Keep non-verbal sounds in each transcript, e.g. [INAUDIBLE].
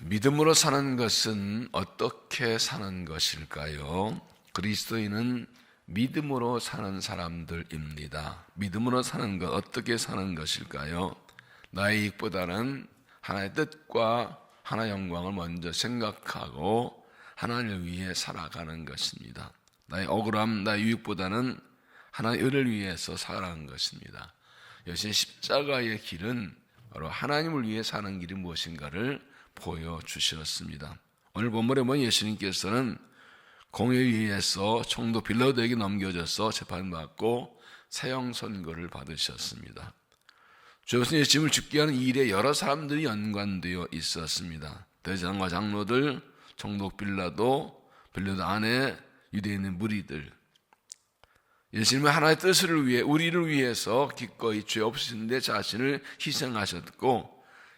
믿음으로 사는 것은 어떻게 사는 것일까요? 그리스도인은 믿음으로 사는 사람들입니다. 믿음으로 사는 것 어떻게 사는 것일까요? 나의 이익보다는 하나의 뜻과 하나의 영광을 먼저 생각하고 하나님을 위해 살아가는 것입니다. 나의 억울함, 나의 유익보다는 하나의 의를 위해서 살아가는 것입니다. 여신 십자가의 길은 바로 하나님을 위해 사는 길이 무엇인가를 보여주셨습니다. 오늘 본문에 보면 예수님께서는 공에 의해서 총독 빌라도에게 넘겨져서 재판받고 사형 선고를 받으셨습니다. 주님 예수님을 죽게 하는 일에 여러 사람들이 연관되어 있었습니다. 대장과 장로들, 총독 빌라도, 빌라도 안에 유대인의 무리들, 예수님은 하나의 뜻을 위해 우리를 위해서 기꺼이 죄 없으신 데 자신을 희생하셨고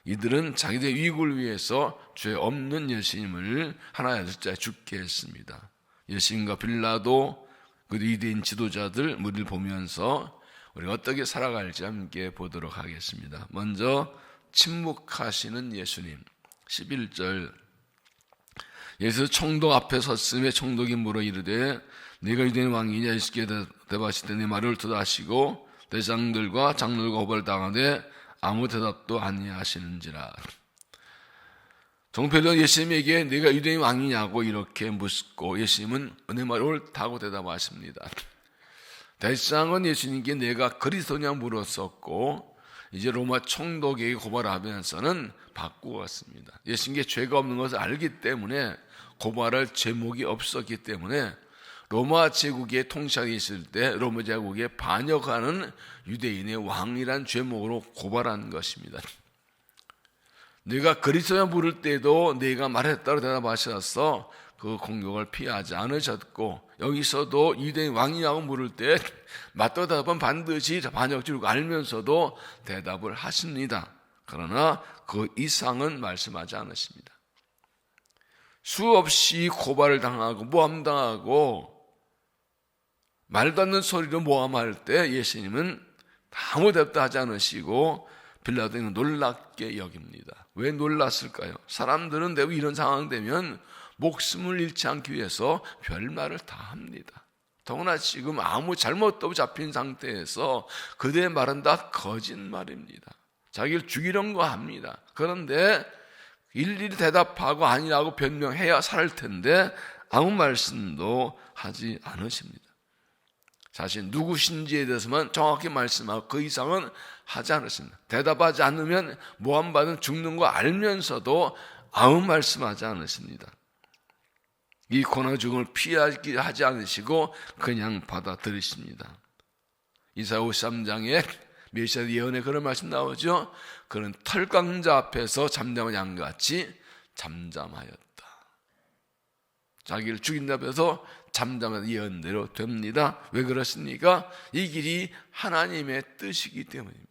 이들은 자기들의 이익을 위해서 죄 없는 예수님을 하나의 뜻자에 죽게 했습니다. 예수님과 빌라도 그 유대인 지도자들 무리를 보면서 우리가 어떻게 살아갈지 함께 보도록 하겠습니다. 먼저 침묵하시는 예수님 11절 예수 총독 앞에 섰음에 총독이 물어 이르되 네가 유대인 왕이냐 예수께 대답하시되 내 말을 듣하시고 대장들과 장로들과 호벌 당하되 아무 대답도 아니하시는지라 종필은 예수님에게 네가 유대인 왕이냐고 이렇게 묻고 예수님은 내 말을 옳다고 대답하십니다. 대장은 예수님께 내가 그리스도냐 물었었고 이제 로마 총독에게 고발하면서는 바꾸었습니다. 예수님께 죄가 없는 것을 알기 때문에 고발할 제목이 없었기 때문에 로마 제국의 통치하고 있을 때 로마 제국에 반역하는 유대인의 왕이란 죄목으로 고발한 것입니다. 네가 그리스도야 물을 때도 네가 말했다고 대답하셔서 그 공격을 피하지 않으셨고 여기서도 유대인 왕이라고 물을 때 맞다 대답은 반드시 반역줄 알면서도 대답을 하십니다. 그러나 그 이상은 말씀하지 않으십니다. 수없이 고발을 당하고 모함당하고 말도 않는 소리로 모함할 때 예수님은 아무 대답도 하지 않으시고 빌라도는 놀랍게 여깁니다. 왜 놀랐을까요? 사람들은 대부분 이런 상황 되면 목숨을 잃지 않기 위해서 별말을 다 합니다. 더구나 지금 아무 잘못도 잡힌 상태에서 그들의 말은 다 거짓말입니다. 자기를 죽이려는 거 합니다. 그런데 일일이 대답하고 아니라고 변명해야 살 텐데 아무 말씀도 하지 않으십니다. 자신 누구신지에 대해서만 정확히 말씀하고 그 이상은 하지 않았습니다. 대답하지 않으면 모함받은 죽는 거 알면서도 아무 말씀하지 않으십니다. 이 고난 죽음을 피하지 하지 않으시고 그냥 받아들이십니다. 이사 53장에 메시아 예언에 그런 말씀 나오죠. 그는 털강자 앞에서 잠잠한 양같이 잠잠하였다. 자기를 죽인다고 해서 잠잠한 예언대로 됩니다. 왜 그렇습니까? 이 길이 하나님의 뜻이기 때문입니다.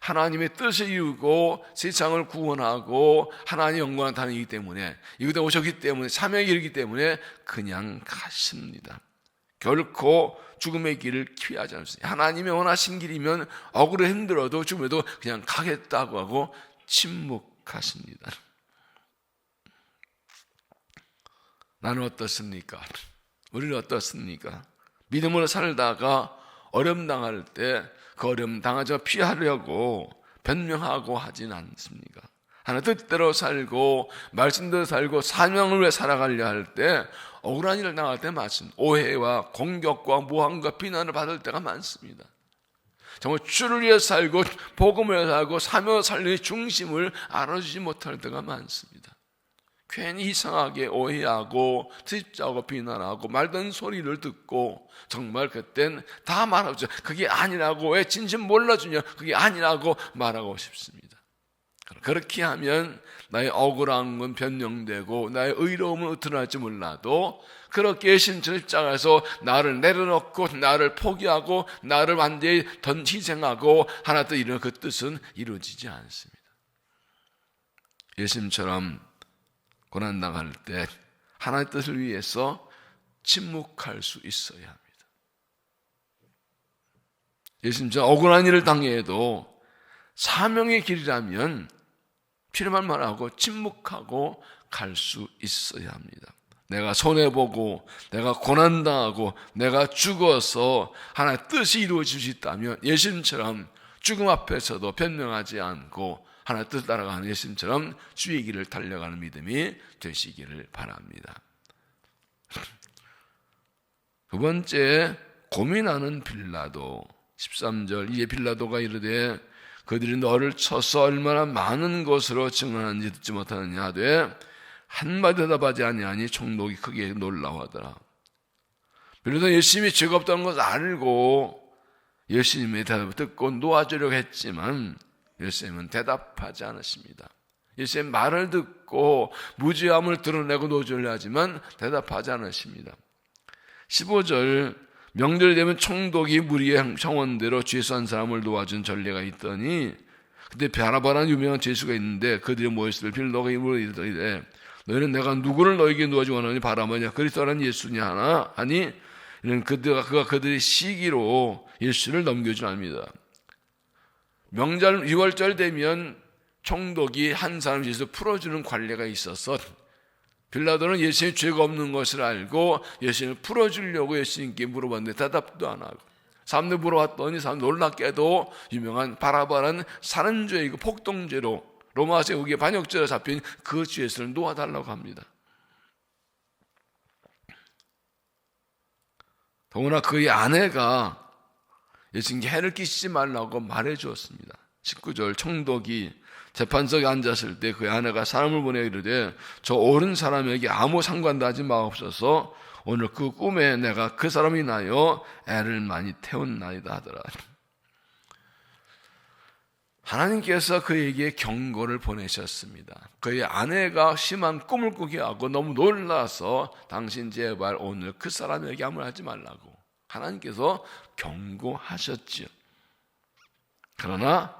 하나님의 뜻을 이루고 세상을 구원하고 하나님 영광을 다니기 때문에 이곳에 오셨기 때문에 사명이 이르기 때문에 그냥 가십니다. 결코 죽음의 길을 피하지 않습니다. 하나님의 원하신 길이면 억울해 힘들어도 죽음에도 그냥 가겠다고 하고 침묵하십니다. 나는 어떻습니까? 우리는 어떻습니까? 믿음으로 살다가 어려움 당할 때 그 어려움 당하자 피하려고 변명하고 하진 않습니까? 하나 뜻대로 살고 말씀대로 살고 사명을 위해 살아가려 할 때 억울한 일을 당할 때 많습니다. 오해와 공격과 모함과 비난을 받을 때가 많습니다. 정말 주를 위해 살고 복음을 위해 살고 사명을 살리는 중심을 알아주지 못할 때가 많습니다. 괜히 이상하게 오해하고 트집자고 비난하고 말던 소리를 듣고 정말 그땐 다 말하죠. 그게 아니라고 왜 진심 몰라주냐? 그게 아니라고 말하고 싶습니다. 그렇게 하면 나의 억울한 건 변명되고 나의 의로움은 드러날지 몰라도 그렇게 신천 입장에서 나를 내려놓고 나를 포기하고 나를 완전히 던 희생하고 하나 또 이런 그 뜻은 이루어지지 않습니다. 예수님처럼 고난 당할 때 하나님의 뜻을 위해서 침묵할 수 있어야 합니다. 예수님, 저 억울한 일을 당해도 사명의 길이라면. 필요한 말하고 침묵하고 갈 수 있어야 합니다. 내가 손해보고 내가 고난당하고 내가 죽어서 하나의 뜻이 이루어질 수 있다면 예수님처럼 죽음 앞에서도 변명하지 않고 하나의 뜻 따라가는 예수님처럼 주의 길을 달려가는 믿음이 되시기를 바랍니다. [LAUGHS] 두 번째 고민하는 빌라도 13절 이에 빌라도가 이르되 그들이 너를 쳐서 얼마나 많은 것으로 증언하는지 듣지 못하느냐 하되 한마디 대답하지 아니하니 총독이 크게 놀라워하더라. 빌라도 예수님이 죄가 없다는 것을 알고 예수님의 대답을 듣고 놓아주려고 했지만 예수님은 대답하지 않으십니다. 예수님 말을 듣고 무지함을 드러내고 놓아주려 하지만 대답하지 않으십니다. 15절 명절이 되면 총독이 무리의 청원대로 죄수한 사람을 놓아준 전례가 있더니 그때 베라바라는 유명한 죄수가 있는데 그들이 모였을 때 빌로가 이으로 이르되 너희는 내가 누구를 너에게 놓아주고 하느니 바라마냐 그리스도라는 예수냐 하나 하니 이는 그들가 그가 그들의 시기로 예수를 넘겨주랍니다. 명절 6월절 되면 총독이 한 사람 위해서 풀어주는 관례가 있어서 빌라도는 예수님이 죄가 없는 것을 알고 예수님을 풀어주려고 예수님께 물어봤는데 대답도 안 하고 사람들 물어봤더니 사람 놀랍게도 유명한 바라바라는 사는 죄이고 폭동죄로 로마 제국의 반역죄로 잡힌 그 죄수를 놓아달라고 합니다. 더구나 그의 아내가 예수님께 해를 끼치지 말라고 말해 주었습니다. 19절 총독이 재판석에 앉았을 때 그의 아내가 사람을 보내 이르되 저 옳은 사람에게 아무 상관도 하지 마옵소서 오늘 그 꿈에 내가 그 사람이 인하여 애를 많이 태웠나이다 하더라. 하나님께서 그에게 경고를 보내셨습니다. 그의 아내가 심한 꿈을 꾸게 하고 너무 놀라서 당신 제발 오늘 그 사람에게 아무 하지 말라고 하나님께서 경고하셨지요. 그러나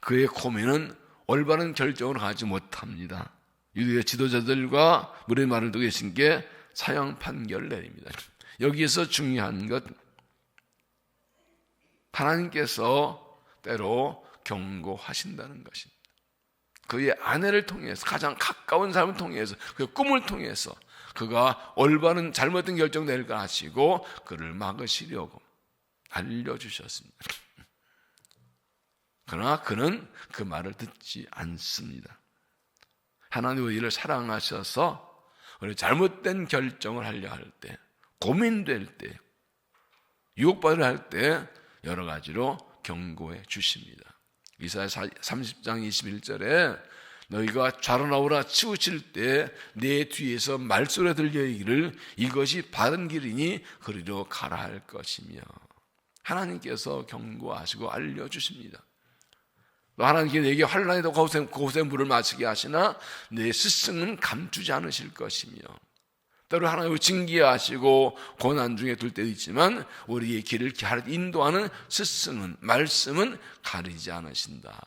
그의 고민은 올바른 결정을 하지 못합니다. 유대 지도자들과 물의 말을 두고 계신 게 사형 판결을 내립니다. 여기에서 중요한 것 하나님께서 때로 경고하신다는 것입니다. 그의 아내를 통해서 가장 가까운 사람을 통해서 그 꿈을 통해서 그가 올바른 잘못된 결정 내릴 걸 아시고 그를 막으시려고 알려주셨습니다. 그러나 그는 그 말을 듣지 않습니다. 하나님 우리를 사랑하셔서 우리 잘못된 결정을 하려 할 때, 고민될 때, 유혹받으려 할때 여러 가지로 경고해 주십니다. 이사야 30장 21절에 너희가 좌로 나오라 치우칠 때 내 뒤에서 말소리 들려 이기를 이것이 바른 길이니 그리로 가라 할 것이며 하나님께서 경고하시고 알려주십니다. 하나님께 내게 환란에도 고생, 고생 물을 마시게 하시나 내 스승은 감추지 않으실 것이며 때로 하나님을 징계하시고 고난 중에 둘 때도 있지만 우리의 길을 인도하는 스승은 말씀은 가리지 않으신다.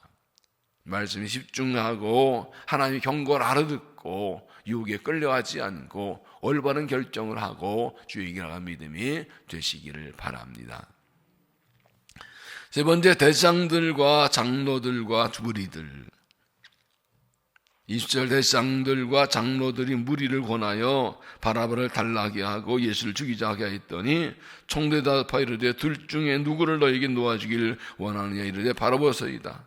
말씀에 집중하고 하나님의 경고를 알아듣고 유혹에 끌려가지 않고 올바른 결정을 하고 주의 길나가 믿음이 되시기를 바랍니다. 세 번째 대장들과 장로들과 무리들. 20절 대장들과 장로들이 무리를 권하여 바라바를 달라게 하고 예수를 죽이자 하게 했더니 총대답하 이르되 둘 중에 누구를 너에게 놓아주길 원하느냐 이르되 바라보서이다.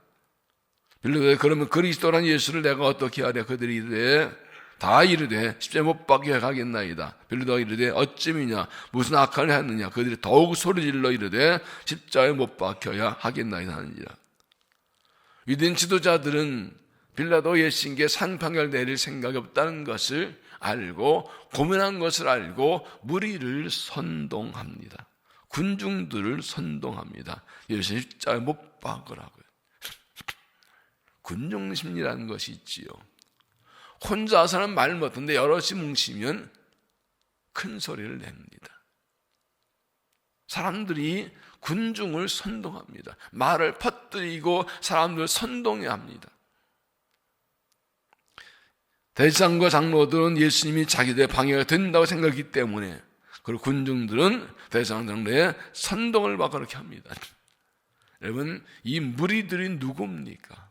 빌르되 그러면 그리스도란 예수를 내가 어떻게 하랴? 그들이 이르되 다 이르되 십자에 못 박혀 가겠나이다. 빌르도 이르되 어찌미냐 무슨 악한을 했느냐 그들이 더욱 소리질러 이르되 십자에 못 박혀야 하겠나이다 하느니라. 위대한 지도자들은 빌라도 예수님께 산판결 내릴 생각이 없다는 것을 알고 고민한 것을 알고 무리를 선동합니다. 군중들을 선동합니다. 예수님 십자에 못 박으라고요. 군중 심리라는 것이 있지요. 혼자서는 말 못하는데 여럿이 뭉치면 큰 소리를 냅니다. 사람들이 군중을 선동합니다. 말을 퍼뜨리고 사람들을 선동해 합니다. 대장과 장로들은 예수님이 자기들의 방해가 된다고 생각하기 때문에 그리고 군중들은 대장 장로의 선동을 막 그렇게 합니다. [LAUGHS] 여러분 이 무리들이 누굽니까?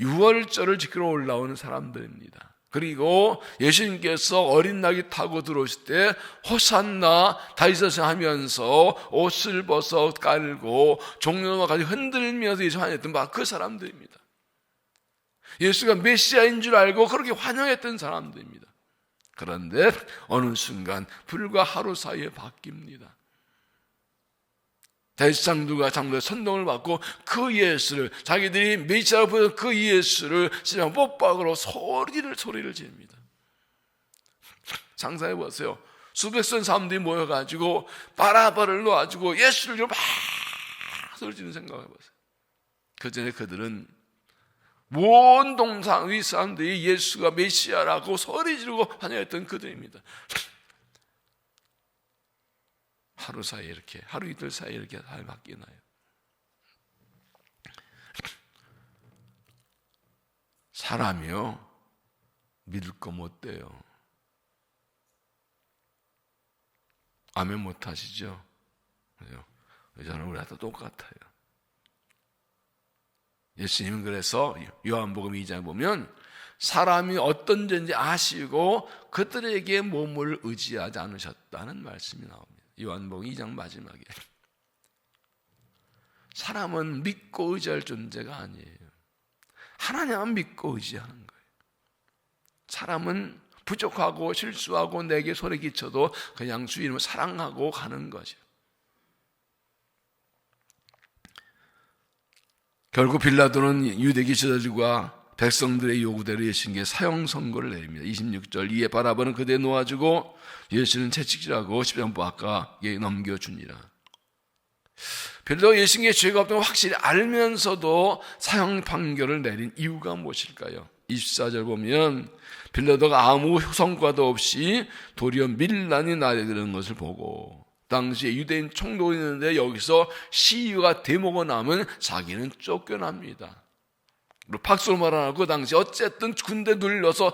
유월절을 지키러 올라오는 사람들입니다. 그리고 예수님께서 어린 낙이 타고 들어오실 때 호산나 다이서스 하면서 옷을 벗어 깔고 종려와 같이 흔들면서 예수 환영했던 막그 사람들입니다. 예수가 메시아인 줄 알고 그렇게 환영했던 사람들입니다. 그런데 어느 순간 불과 하루 사이에 바뀝니다. 대장들과 장로의 선동을 받고 그 예수를 자기들이 메시아로 보던 그 예수를 그냥 못박으로 소리를 소리를 지릅니다. 상상해 보세요. 수백선 사람들이 모여가지고 바라바를 놓아주고 예수를 좀 막 소리 지르는 생각해 보세요. 그 전에 그들은 온 동상 위 사람들이 예수가 메시아라고 소리 지르고 환영했던 그들입니다. 하루 사이에 이렇게 하루 이틀 사이에 이렇게 다 바뀌나요? 사람이요 믿을 거 못 돼요. 아멘 못 하시죠? 그죠? 저는 우리가 다 똑같아요. 예수님은 그래서 요한복음 2장 보면 사람이 어떤 존재 아시고 그들에게 몸을 의지하지 않으셨다는 말씀이 나옵니다. 요한복음 2장 마지막에 사람은 믿고 의지할 존재가 아니에요. 하나님만 믿고 의지하는 거예요. 사람은 부족하고 실수하고 내게 소리 끼쳐도 그냥 주님을 사랑하고 가는 거죠. 결국 빌라도는 유대기 지도들과 백성들의 요구대로 예수님께 사형 선고를 내립니다. 26절 이에 바라보는 그대 놓아주고 예수는 채찍질하고 바깥에 넘겨주니라. 빌라도 예수님의 죄가 없다는 걸 확실히 알면서도 사형 판결을 내린 이유가 무엇일까요? 24절 보면 빌라도가 아무 성과도 없이 도리어 밀란이 나되는 것을 보고 당시에 유대인 총독이 있는데 여기서 시위가 대목가 나면 자기는 쫓겨납니다. 박수로 말하고 그 당시 어쨌든 군대 눌려서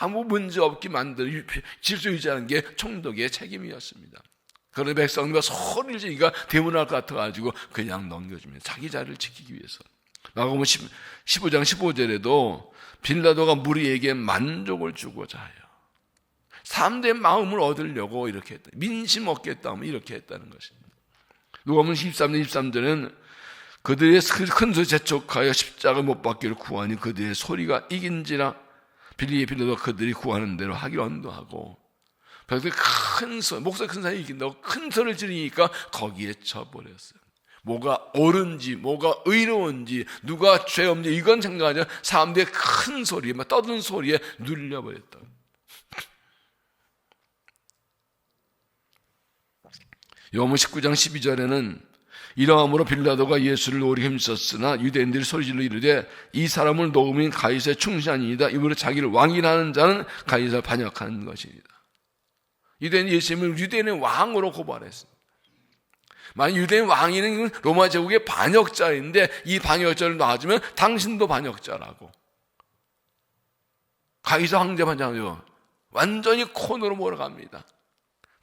아무 문제 없게 만드는 질서 유지하는 게 총독의 책임이었습니다. 그런데 백성들과 소리를 지니까 대문할 것 같아가지고 그냥 넘겨줍니다. 자기 자리를 지키기 위해서. 나가보면 15장 15절에도 빌라도가 무리에게 만족을 주고자 해요. 사람들의 마음을 얻으려고 이렇게 했다. 민심 얻겠다 하면 이렇게 했다는 것입니다. 누가복음 13장 23절에는 그들의 큰 소리 재촉하여 십자가 못 받기를 구하니 그들의 소리가 이긴지라 빌리에 빌려도 그들이 구하는 대로 하기로 언도하고 그래서 큰 소리, 목소리 큰 사람이 이긴다고 큰 소리를 지르니까 거기에 쳐버렸어요. 뭐가 옳은지, 뭐가 의로운지, 누가 죄 없는지 이건 생각하지 사람들의 큰 소리에, 막 떠드는 소리에 눌려버렸다. 요문 19장 12절에는 이러함으로 빌라도가 예수를 오리 힘썼으나 유대인들이 소리질러 이르되 이 사람을 녹음인 가이사의 충신이다 이으로 자기를 왕이라는 자는 가이사 반역하는 것이니다. 유대인 예수님을 유대인의 왕으로 고발했습니다. 만약 유대인 왕이는 로마 제국의 반역자인데 이 반역자를 놔주면 당신도 반역자라고. 가이사 황제 반장이요. 완전히 코너로 몰아갑니다.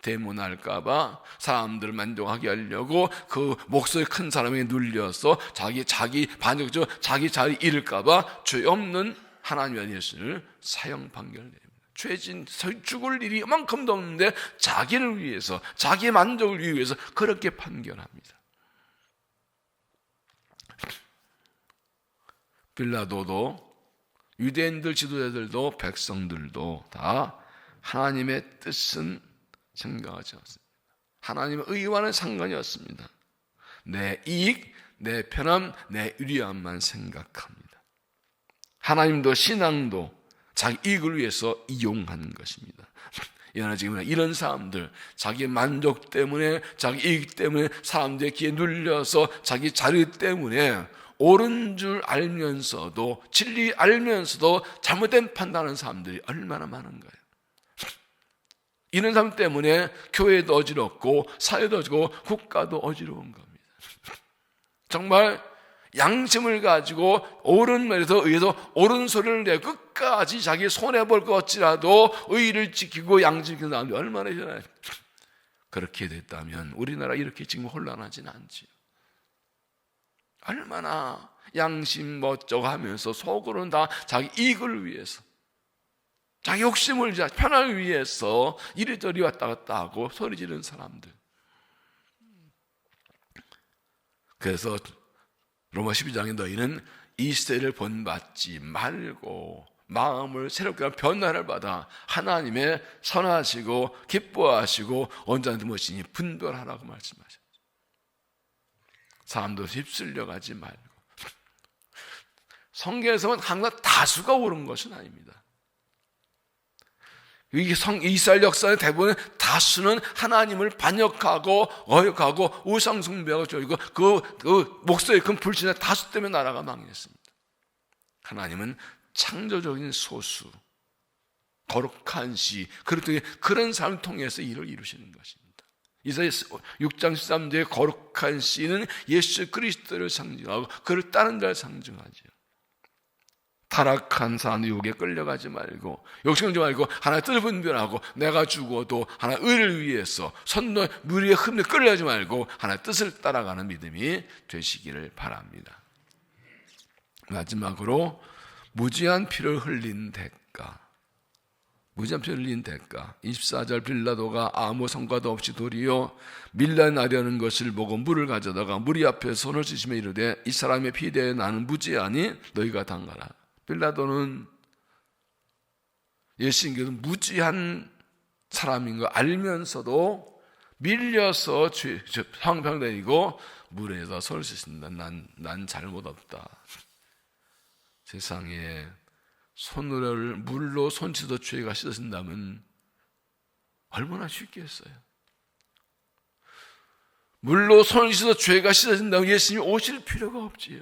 대문할까봐 사람들을 만족하게 하려고 그 목소리 큰 사람에 눌려서 자기 자기 반역적 자기 자리 잃을까봐 죄 없는 하나님의 예수를 사형 판결됩니다. 죄진 죽을 일이 이만큼도 없는데 자기를 위해서 자기의 만족을 위해서 그렇게 판결합니다. 빌라도도 유대인들 지도자들도 백성들도 다 하나님의 뜻은 생각하지 않습니다. 하나님의 의와는 상관이 없습니다. 내 이익, 내 편함, 내 유리함만 생각합니다. 하나님도 신앙도 자기 이익을 위해서 이용하는 것입니다. [LAUGHS] 이러나 지금 이런 사람들, 자기 만족 때문에, 자기 이익 때문에 사람들의 귀에 눌려서 자기 자리 때문에 옳은 줄 알면서도, 진리 알면서도 잘못된 판단하는 사람들이 얼마나 많은가요? 이런 사람 때문에 교회도 어지럽고 사회도 어지럽고 국가도 어지러운 겁니다. 정말 양심을 가지고 옳은 말에서 의해서 옳은 소리를 내 끝까지 자기 손해 볼것 같지라도 의를 지키고 양지키는 사람이 얼마나 되나요? 그렇게 됐다면 우리나라 이렇게 지금 혼란하지는 않지요. 얼마나 양심 멋쩍어 하면서 속으로는 다 자기 이익을 위해서 자기 욕심을 자 편을 위해서 이리저리 왔다 갔다 하고 소리 지르는 사람들. 그래서 로마 12장에 너희는 이 시대를 본받지 말고 마음을 새롭게 변화를 받아 하나님의 선하시고 기뻐하시고 언제나 무엇이니 분별하라고 말씀하셨죠. 사람도 휩쓸려 가지 말고 성경에서는 항상 다수가 옳은 것은 아닙니다. 이게 성 이스라엘 역사의 대부분 다수는 하나님을 반역하고 어역하고 우상 숭배하고 저이고 그, 그 목소리 큰 불신의 다수 때문에 나라가 망했습니다. 하나님은 창조적인 소수, 거룩한 시, 그렇게 그런 사람 통해서 일을 이루시는 것입니다. 이사야 6장 13절의 거룩한 씨는 예수 그리스도를 상징하고 그를 따른 자를 상징하죠. 타락한 사람 유혹에 끌려가지 말고 욕심하지 말고 하나 뜻을 분별하고 내가 죽어도 하나 의를 위해서 선노 무리의 흠에 끌려가지 말고 하나 뜻을 따라가는 믿음이 되시기를 바랍니다. 마지막으로 무지한 피를 흘린 대가 무지한 피를 흘린 대가 24절 빌라도가 아무 성과도 없이 도리어 밀려나려는 것을 보고 물을 가져다가 무리 앞에 손을 씻으며 이르되 이 사람의 피대에 나는 무지하니 너희가 당가라 빌라도는 예수님께서 무지한 사람인 거 알면서도 밀려서 황평되고 물에서 손을 씻는다 난, 난 잘못 없다 세상에 손으로 물로 손짓어 죄가 씻어진다면 얼마나 쉽겠어요. 물로 손 씻어 죄가 씻어진다면 예수님이 오실 필요가 없지요.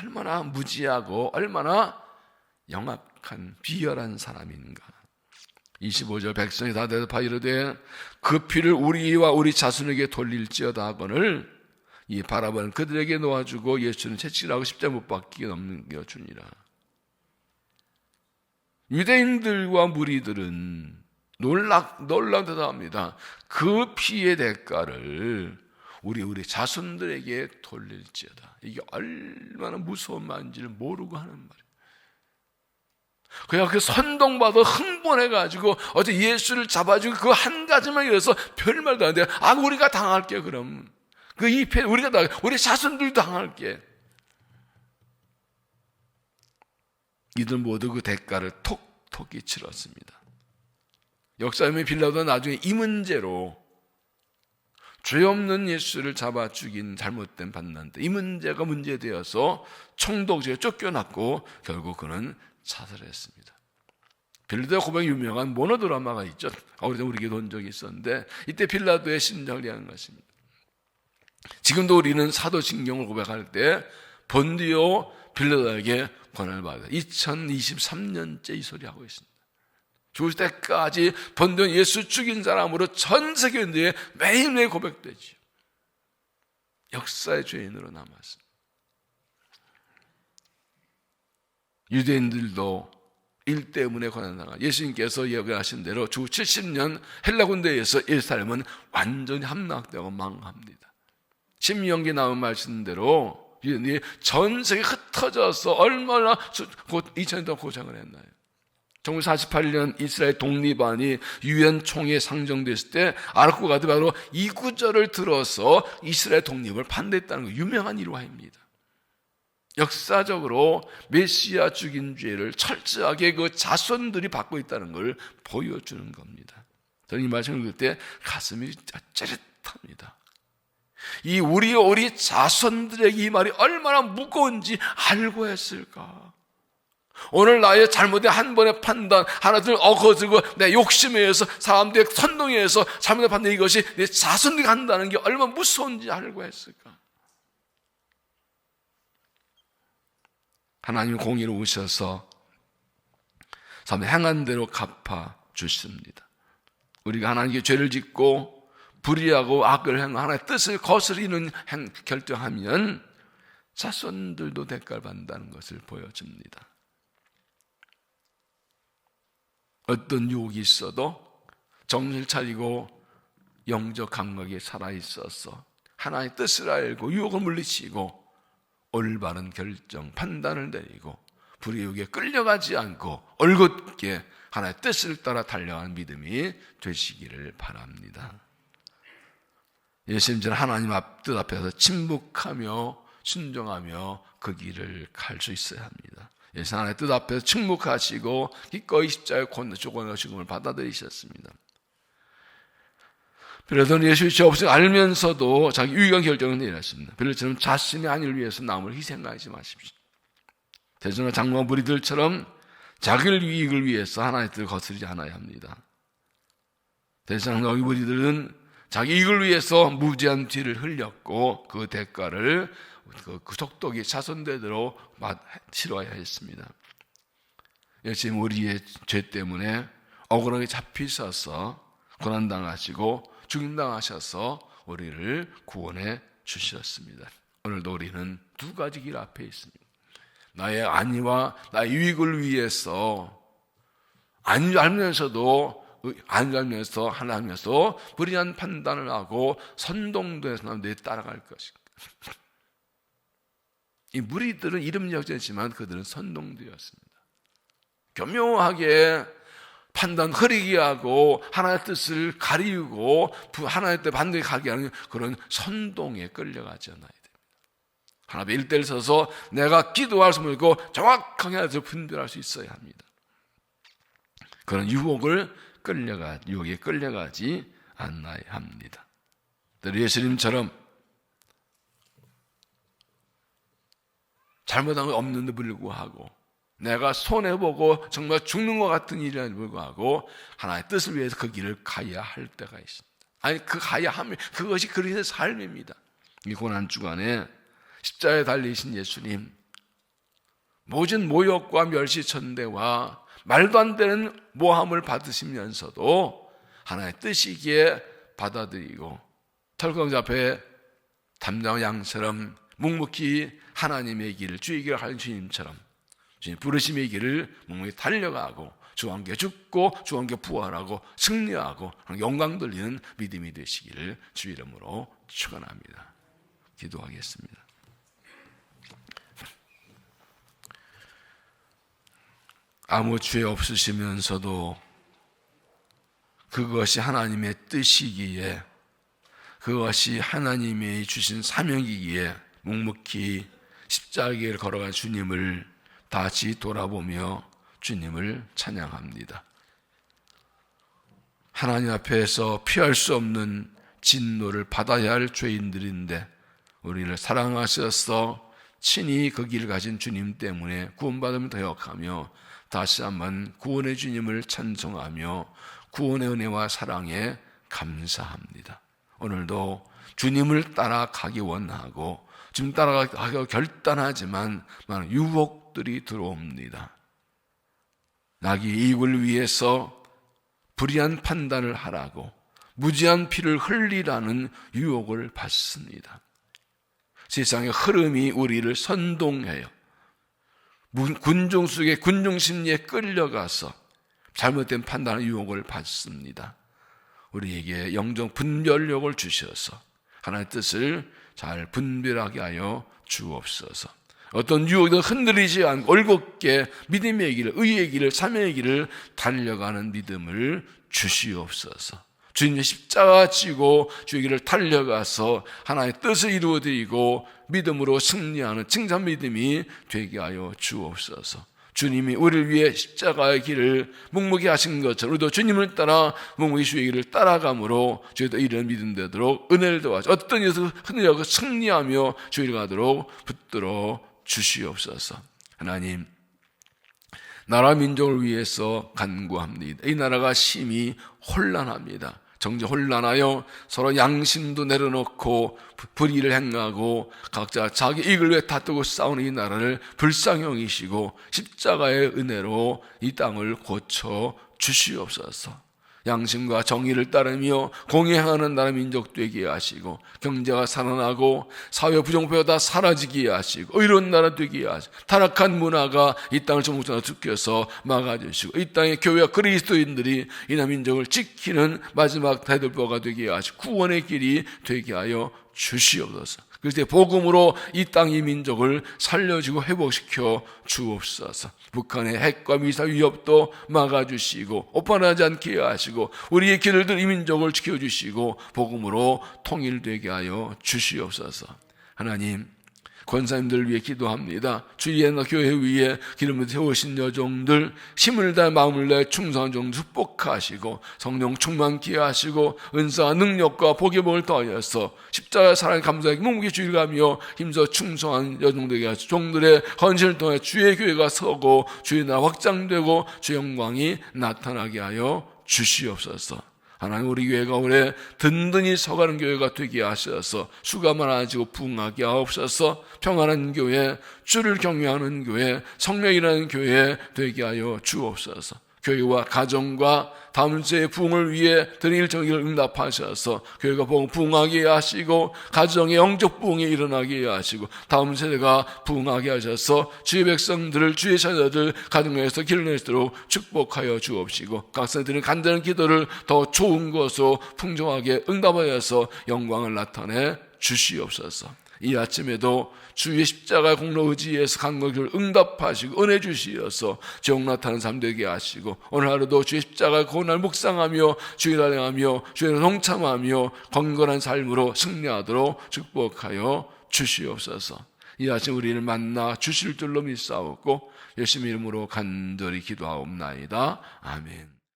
얼마나 무지하고 얼마나 영악한 비열한 사람인가. 25절 백성이 다 대답하 이르되 그 피를 우리와 우리 자손에게 돌릴지어다 하거늘 이 바라보는 그들에게 놓아주고 예수는 채찍하고 십자 못 박히게 넘겨 주니라. 유대인들과 무리들은 놀라 대답합니다. 그 피의 대가를 우리 우리 자손들에게 돌릴지어다. 이게 얼마나 무서운 말인지를 모르고 하는 말이에요. 그냥 그 선동받아 흥분해가지고 어제 예수를 잡아주고 그 한 가지만 이래서 별말도 안 돼. 아, 우리가 당할게, 그럼. 그 이패 우리가 당, 우리 자손들도 당할게. 이들 모두 그 대가를 톡톡히 치렀습니다. 역사의 빌라도 나중에 이 문제로 죄 없는 예수를 잡아 죽인 잘못된 반난데 이 문제가 문제되어서 총독지에 쫓겨났고 결국 그는 자살했습니다. 빌라도의 고백 유명한 모노드라마가 있죠. 어리도 우리에게 본 적이 있었는데 이때 빌라도의 심정을 이해하는 것입니다. 지금도 우리는 사도신경을 고백할 때 본디오 빌라도에게 권한을 받아 2023년째 이 소리 하고 있습니다. 죽을 때까지 번돈 예수 죽인 사람으로 전 세계인들에 매일매일 고백되지 역사의 죄인으로 남았습니다. 유대인들도 일 때문에 고난당하 예수님께서 예언하신 대로 주 70년 헬라 군대에서 예루살렘은 완전히 함락되고 망합니다. 신명기 나온 말씀대로 전 세계 흩어져서 얼마나 2000년 동안 고생을 했나요? 1948년 이스라엘 독립안이 유엔 총회에 상정됐을 때 아르코 가드 바로 이 구절을 들어서 이스라엘 독립을 반대했다는 거 유명한 일화입니다. 역사적으로 메시아 죽인 죄를 철저하게 그 자손들이 받고 있다는 걸 보여주는 겁니다. 저는 이 말씀을 읽을 때 가슴이 찌릿합니다. 이 우리 우리 자손들에게 이 말이 얼마나 무거운지 알고 했을까? 오늘 나의 잘못의 한 번의 판단, 하나둘 어거지고 내 욕심에 의해서 사람들의 선동에 의해서 잘못의 판단 이것이 내 자손들이 간다는 게 얼마나 무서운지 알고 했을까? 하나님 공의로 오셔서 삶 행한 대로 갚아 주십니다. 우리가 하나님께 죄를 짓고 불의하고 악을 행하고 하나님의 뜻을 거스리는 행, 결정하면 자손들도 대가를 받는다는 것을 보여줍니다. 어떤 유혹이 있어도 정신을 차리고 영적 감각에 살아 있어서 하나님의 뜻을 알고 유혹을 물리치고 올바른 결정, 판단을 내리고 불의욕에 끌려가지 않고 얼곧게 하나의 뜻을 따라 달려가는 믿음이 되시기를 바랍니다. 예수님처럼 하나님 앞뜻 앞에서 침묵하며 순종하며 그 길을 갈 수 있어야 합니다. 예수 하나님의 뜻 앞에서 침묵하시고 기꺼이 십자가의 고난 죽음을 죽음을 받아들이셨습니다. 빌라도는 예수의 죄 없음을 알면서도 자기 유익한 결정을 내렸습니다. 빌라도는 자신의 안위를 위해서 남을 희생하지 마십시오. 대전과 장로와 무리들처럼 자기를 이익을 위해서 하나의 뜻을 거스르지 않아야 합니다. 대장과 무리들은 자기 이익을 위해서 무지한 피를 흘렸고 그 대가를 그, 그 속독이 자손되도록 치러야 했습니다. 역시 우리의 죄 때문에 억울하게 잡히셔서 고난당하시고 죽임당하셔서 우리를 구원해 주셨습니다. 오늘도 우리는 두 가지 길 앞에 있습니다. 나의 안위와 나의 유익을 위해서 안 알면서도 안 알면서 하나님에서 불의한 판단을 하고 선동돼서 내 따라갈 것인가. 이 무리들은 이름 역전지만 그들은 선동되었습니다. 교묘하게 판단 흐리게 하고 하나의 뜻을 가리우고 하나의 뜻 반대에 가게 하는 그런 선동에 끌려가지 않아야 됩니다. 하나님의 일대를 서서 내가 기도할 수 있고 정확하게 분별할 수 있어야 합니다. 그런 유혹을 끌려가 유혹에 끌려가지 않아야 합니다. 예수님처럼 잘못한 거 없는데 불구하고 내가 손해보고 정말 죽는 것 같은 일에도 불구하고 하나의 뜻을 위해서 그 길을 가야 할 때가 있습니다. 아니 그 가야 하면 그것이 그리스도의 삶입니다. 이 고난 주간에 십자에 달리신 예수님 모진 모욕과 멸시천대와 말도 안 되는 모함을 받으시면서도 하나의 뜻이기에 받아들이고 털검 앞에 담당 양처럼 묵묵히 하나님의 길을 주의 길을 하는 주님처럼 주님 부르심의 길을 묵묵히 달려가고 주와 함께 죽고 주와 함께 부활하고 승리하고 영광 돌리는 믿음이 되시기를 주 이름으로 축원합니다. 기도하겠습니다. 아무 죄 없으시면서도 그것이 하나님의 뜻이기에 그것이 하나님이 주신 사명이기에 묵묵히 십자가를 걸어간 주님을 다시 돌아보며 주님을 찬양합니다. 하나님 앞에서 피할 수 없는 진노를 받아야 할 죄인들인데 우리를 사랑하셔서 친히 그 길을 가진 주님 때문에 구원받음을 더역하며 다시 한번 구원의 주님을 찬송하며 구원의 은혜와 사랑에 감사합니다. 오늘도 주님을 따라가기 원하고 주님 따라가기 결단하지만 많은 유혹들이 들어옵니다. 나기 이익을 위해서 불의한 판단을 하라고 무지한 피를 흘리라는 유혹을 받습니다. 세상의 흐름이 우리를 선동해요. 군중 속의 군중 심리에 끌려가서 잘못된 판단의 유혹을 받습니다. 우리에게 영적 분별력을 주셔서 하나님의 뜻을 잘 분별하게 하여 주옵소서. 어떤 유혹도 흔들리지 않고 올곧게 믿음의 길을, 의의 길을, 삶의 길을 달려가는 믿음을 주시옵소서. 주님의 십자가 지고 주의 길을 달려가서 하나의 뜻을 이루어드리고 믿음으로 승리하는 칭찬 믿음이 되게 하여 주옵소서. 주님이 우리를 위해 십자가의 길을 묵묵히 하신 것처럼 우리도 주님을 따라 묵묵히 주의 길을 따라감으로 저희도 이런 믿음 되도록 은혜를 도와주 어떤 일에서 흔들려고 승리하며 주의를 가도록 붙들어 주시옵소서. 하나님 나라 민족을 위해서 간구합니다. 이 나라가 심히 혼란합니다. 정제 혼란하여 서로 양심도 내려놓고 불의를 행하고 각자 자기 이익을 위해 다투고 싸우는 이 나라를 불쌍히 여기시고 십자가의 은혜로 이 땅을 고쳐 주시옵소서. 양심과 정의를 따르며 공의하는 나라 민족 되게 하시고 경제가 살아나고 사회 부정부여다 사라지게 하시고 의로운 나라 되게 하시고 타락한 문화가 이 땅을 전국적으로 죽여서 막아주시고 이 땅의 교회와 그리스도인들이 이나 민족을 지키는 마지막 대들보가 되게 하시고 구원의 길이 되게 하여 주시옵소서 그때 복음으로 이 땅 이 민족을 살려주고 회복시켜 주옵소서. 북한의 핵과 미사일 위협도 막아주시고 오판하지 않게 하시고 우리의 길을 들 이 민족을 지켜주시고 복음으로 통일되게 하여 주시옵소서. 하나님 권사님들 위해 기도합니다. 주위에 교회 위에 기름을 세우신 여종들 힘을 다해 마음을 내 충성한 종 축복하시고 성령 충만케 하시고 은사와 능력과 복의 복을 더하여서 십자가 사랑 감사하게 몸무게 주일가며 힘써 충성한 여종들에게 종들의 헌신을 통해 주의 교회가 서고 주의 나라 확장되고 주의 영광이 나타나게 하여 주시옵소서. 하나님 우리 교회가 올해 든든히 서가는 교회가 되게 하셔서. 수가 많아지고 부흥하게 하옵소서. 평안한 교회 주를 경외하는 교회 성령이라는 교회 되게 하여 주옵소서 교회와 가정과 다음 세의 부흥을 위해 드릴 정의를 응답하셔서 교회가 부흥하게 하시고 가정의 영적 부흥이 일어나게 하시고 다음 세대가 부흥하게 하셔서 주의 백성들을 주의 자녀들 가정에서 길러내도록 축복하여 주옵시고 각 세대들은 간단한 기도를 더 좋은 것으로 풍성하게 응답하여서 영광을 나타내 주시옵소서. 이 아침에도 주의 십자가 공로 의지에서 간거를 응답하시고 은혜 주시어서 정 나타나는 삶 되게 하시고 오늘 하루도 주의 십자가 고날 묵상하며 주의 단행하며 주의 동참하며 건건한 삶으로 승리하도록 축복하여 주시옵소서. 이 아침 우리를 만나 주실 줄로 믿사옵고 예수님 이름으로 간절히 기도하옵나이다. 아멘.